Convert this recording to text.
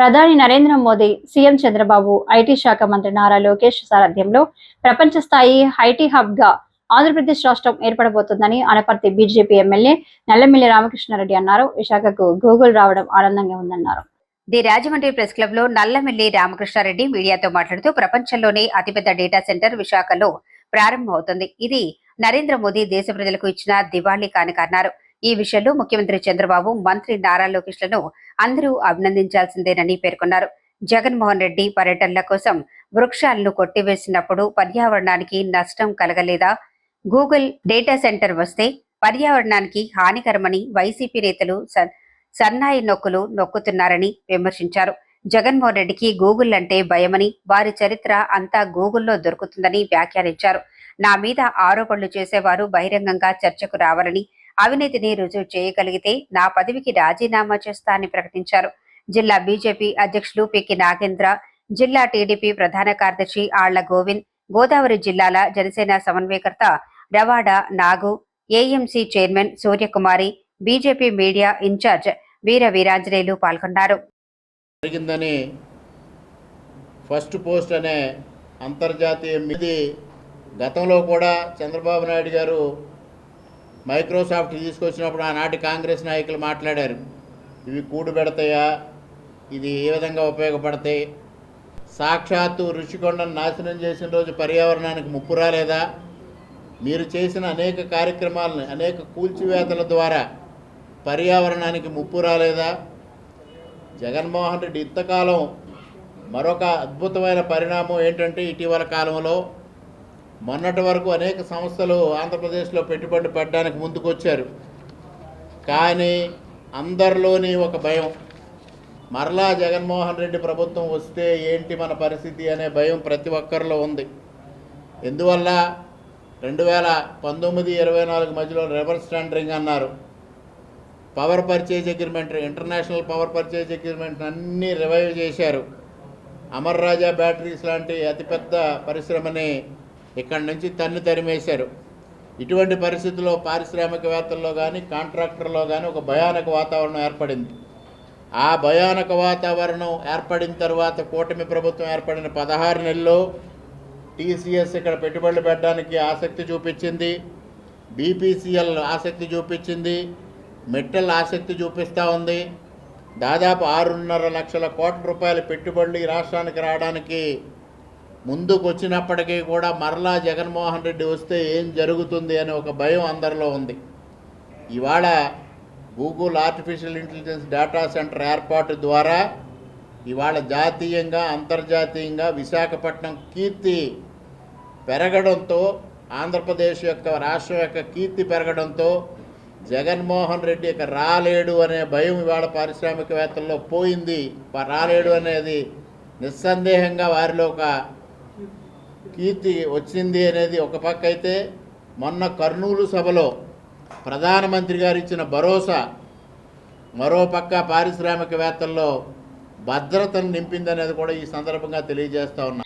ప్రధాని Narendra Modi CM Chandrababu IT శాఖ మంత్రి నారా లోకేష్ సారథ్యంలో ప్రపంచ స్థాయి ఐటీ హబ్గా ఆంధ్రప్రదేశ్ రాష్ట్రం ఏర్పడబోతుందని అనపర్తి బీజేపీ ఎమ్మెల్యే నల్లమిల్లి రామకృష్ణారెడ్డి అన్నారు. విశాఖకు గూగుల్ రావడం ఆనందంగా ఉందన్నారు. ది రాజమండ్రి ప్రెస్ క్లబ్లో నల్లమిల్లి రామకృష్ణారెడ్డి మీడియాతో మాట్లాడుతూ ప్రపంచంలోనే అతిపెద్ద డేటా సెంటర్ విశాఖలో ప్రారంభమవుతుంది. ఇది నరేంద్ర మోదీ దేశ ప్రజలకు ఇచ్చిన దివాళీ కానుక అన్నారు. ఈ విషయంలో ముఖ్యమంత్రి చంద్రబాబు మంత్రి నారా లోకేష్లను అందరూ అభినందించాల్సిందేనని పేర్కొన్నారు. జగన్మోహన్ రెడ్డి పర్యటనల కోసం వృక్షాలను కొట్టివేసినప్పుడు పర్యావరణానికి నష్టం కలగలేదా? గూగుల్ డేటా సెంటర్ వస్తే పర్యావరణానికి హానికరమని వైసీపీ నేతలు సన్నాయి నొక్కులు నొక్కుతున్నారని విమర్శించారు. జగన్మోహన్ రెడ్డికి గూగుల్ అంటే భయమని వారి చరిత్ర అంతా గూగుల్లో దొరుకుతుందని వ్యాఖ్యానించారు. నా మీద ఆరోపణలు చేసేవారు బహిరంగంగా చర్చకు రావాలని అవినీతిని రుజువు చేయగలిగితే నా పదవికి రాజీనామా చేస్తా అని ప్రకటించారు. జిల్లా బీజేపీ అధ్యక్షులు పికి నాగేంద్ర జిల్లా టీడీపీ ప్రధాన కార్యదర్శి ఆళ్ళ గోవింద్ గోదావరి జిల్లాల జనసేన సమన్వయకర్త Ravada Nagu AMC chairman Suryakumari BJP media in-charge Veera Veeranjaneyulu పాల్గొన్నారు. జరిగిందని ఫస్ట్ పోస్ట్ అనే అంతర్జాతీయ గతంలో కూడా చంద్రబాబు నాయుడు గారు మైక్రోసాఫ్ట్ తీసుకొచ్చినప్పుడు ఆనాటి కాంగ్రెస్ నాయకులు మాట్లాడారు. ఇవి కూడు పెడతాయా? ఇది ఏ విధంగా ఉపయోగపడతాయి? సాక్షాత్తు ఋషికొండను నాశనం చేసిన రోజు పర్యావరణానికి ముప్పు రాలేదా? మీరు చేసిన అనేక కార్యక్రమాలను అనేక కూల్చివేతల ద్వారా పర్యావరణానికి ముప్పు రాలేదా? జగన్మోహన్ రెడ్డి ఇంతకాలం మరొక అద్భుతమైన పరిణామం ఏంటంటే ఇటీవల కాలంలో మొన్నటి వరకు అనేక సంస్థలు ఆంధ్రప్రదేశ్లో పెట్టుబడి పెట్టడానికి ముందుకొచ్చారు. కానీ అందరిలోని ఒక భయం. మరలా జగన్మోహన్ రెడ్డి ప్రభుత్వం వస్తే ఏంటి మన పరిస్థితి అనే భయం ప్రతి ఒక్కరిలో ఉంది. ఎందువల్ల? రెండు వేల పంతొమ్మిది ఇరవై నాలుగు మధ్యలో రివర్స్ టెండరింగ్ అన్నారు. Power purchase agreement international power purchase agreement అన్నీ రివైవ్ చేశారు. అమర్ రాజా బ్యాటరీస్ లాంటి అతిపెద్ద పరిశ్రమని ఇక్కడి నుంచి తన్ను తరిమేశారు. ఇటువంటి పరిస్థితుల్లో పారిశ్రామికవేత్తల్లో కానీ కాంట్రాక్టర్లో కానీ ఒక భయానక వాతావరణం ఏర్పడింది. ఆ భయానక వాతావరణం ఏర్పడిన తర్వాత కూటమి ప్రభుత్వం ఏర్పడిన పదహారు నెలల్లో టీసీఎస్ ఇక్కడ పెట్టుబడులు పెట్టడానికి ఆసక్తి చూపించింది. బీపీసీఎల్ ఆసక్తి చూపించింది. మెట్టల్ ఆసక్తి చూపిస్తూ ఉంది. దాదాపు ఆరున్నర లక్షల కోట్ల రూపాయల పెట్టుబడులు ఈ రాష్ట్రానికి రావడానికి ముందుకు వచ్చినప్పటికీ కూడా మరలా జగన్మోహన్ రెడ్డి వస్తే ఏం జరుగుతుంది అనే ఒక భయం అందరిలో ఉంది. ఇవాళ Google artificial intelligence data centre ఏర్పాటు ద్వారా ఇవాళ జాతీయంగా అంతర్జాతీయంగా విశాఖపట్నం కీర్తి పెరగడంతో ఆంధ్రప్రదేశ్ యొక్క రాష్ట్రం యొక్క కీర్తి పెరగడంతో జగన్మోహన్ రెడ్డి ఇక రాలేడు అనే భయం ఇవాళ పారిశ్రామికవేత్తల్లో పోయింది. రాలేడు అనేది నిస్సందేహంగా వారిలో ఒక కీర్తి వచ్చింది అనేది ఒక పక్క అయితే మొన్న కర్నూలు సభలో ప్రధానమంత్రి గారు ఇచ్చిన భరోసా మరో పక్క పారిశ్రామికవేత్తల్లో భద్రతను నింపిందనేది కూడా ఈ సందర్భంగా తెలియజేస్తా ఉన్నా.